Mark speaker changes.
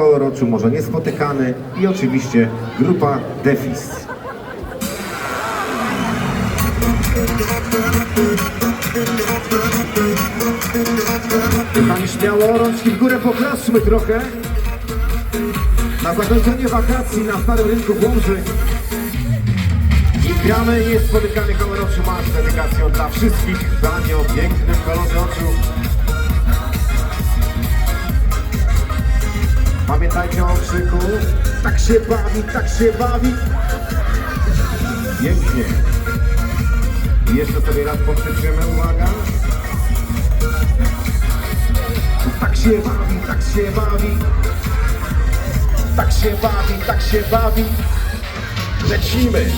Speaker 1: koloroczu może niespotykany i oczywiście grupa Defis. Kochani, śmiało, rączki w górę poklaszmy trochę. Na zakończenie wakacji na Starym Rynku w Łomży. I gramy niespotykany kolor oczu masz dedykacją dla wszystkich Danie o pięknym kolorze oczu. Pamiętajcie o krzyku. Tak się bawi, tak się bawi. Pięknie. Jeszcze sobie raz pokrzyczymy, uwaga. Tak się bawi, tak się bawi. Tak się bawi, tak się bawi. Lecimy.